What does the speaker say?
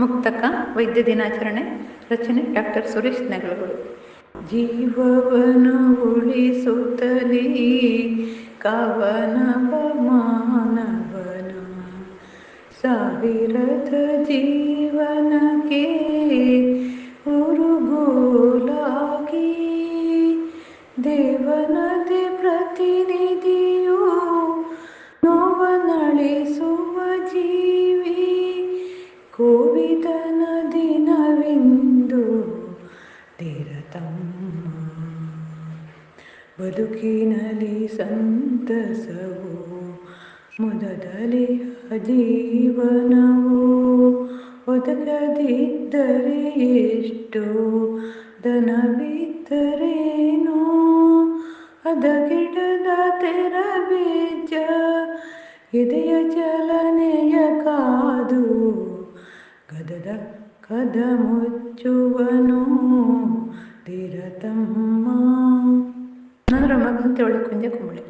ಮುಕ್ತಕ ವೈದ್ಯ ದಿನಾಚರಣೆ ರಚನೆ ಡಾಕ್ಟರ್ ಸುರೇಶ್ ನೆಗಳಗಳು ಜೀವವನ್ನು ಉಳಿಸುತ್ತಲೇ ಕವನವ ಮಾನವನ ಸಾವಿರದ ಜೀವನಕ್ಕೆ ಉರುಗೋಲಾಗಿ ದೇವನದೆ ಪ್ರತಿನಿಧಿಯು ಬದುಕಿನಲ್ಲಿ ಸಂತಸವು ಮುದದಲ್ಲಿ ಜೀವನವು ಒದಗದಿದ್ದರೆ ಎಷ್ಟು, ದನವಿದ್ದರೇನೋ ಅದಗಿಡದ ತೆರ ಬೀಜ ಇದೆಯ ಚಲನೆಯ ಕಾದು ಕದದ ಕದ ಮುಚ್ಚುವನು. ತಿರತಮ್ಮ ನಾನು ರಮಾಕಾಂತಿ ಒಳ್ಳೆ ಕುಂಜ ಕುಂಬಳೆ